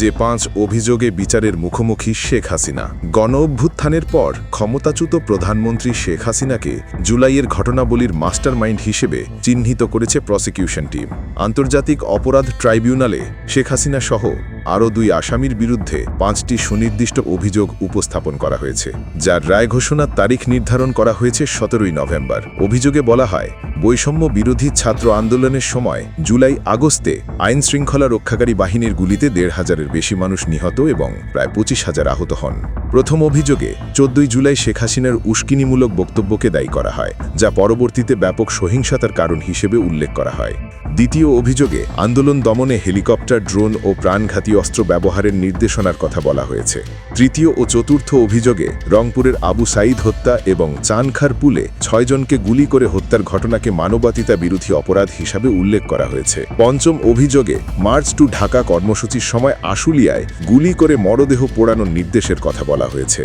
যে পাঁচ অভিযোগে বিচারের মুখোমুখি শেখ হাসিনা। গণ অভ্যুত্থানের পর ক্ষমতাচ্যুত প্রধানমন্ত্রী শেখ হাসিনাকে জুলাইয়ের ঘটনাবলীর মাস্টারমাইন্ড হিসেবে চিহ্নিত করেছে প্রসিকিউশন টিম। আন্তর্জাতিক অপরাধ ট্রাইব্যুনালে শেখ হাসিনা সহ আরও দুই আসামির বিরুদ্ধে পাঁচটি সুনির্দিষ্ট অভিযোগ উপস্থাপন করা হয়েছে। যার রায় ঘোষণার তারিখ নির্ধারণ করা হয়েছে সতেরোই নভেম্বর। অভিযোগে বলা হয় বৈষম্য বিরোধী ছাত্র আন্দোলনের সময় জুলাই আগস্টে আইন শৃঙ্খলা রক্ষাকারী বাহিনীর গুলিতে দেড় হাজারের বেশি মানুষ নিহত এবং প্রায় পঁচিশ হাজার আহত হন। প্রথম অভিযোগে চোদ্দই জুলাই শেখ হাসিনার উস্কিনিমূলক বক্তব্যকে দায়ী করা হয়, যা পরবর্তীতে ব্যাপক সহিংসতার কারণ হিসেবে উল্লেখ করা হয়। দ্বিতীয় অভিযোগে আন্দোলন দমনে হেলিকপ্টার, ড্রোন ও প্রাণঘাতী অস্ত্র ব্যবহারের নির্দেশনার কথা বলা হয়েছে। তৃতীয় ও চতুর্থ অভিযোগে রংপুরের আবু সাইদ হত্যা এবং চানখার পুলে ছয়জনকে গুলি করে হত্যার ঘটনাকে মানবাতিতা বিরোধী অপরাধ হিসাবে উল্লেখ করা হয়েছে। পঞ্চম অভিযোগে মার্চ টু ঢাকা কর্মসূচির সময় আশুলিয়ায় গুলি করে মরদেহ পোড়ানোর নির্দেশের কথা বলা হয়েছে।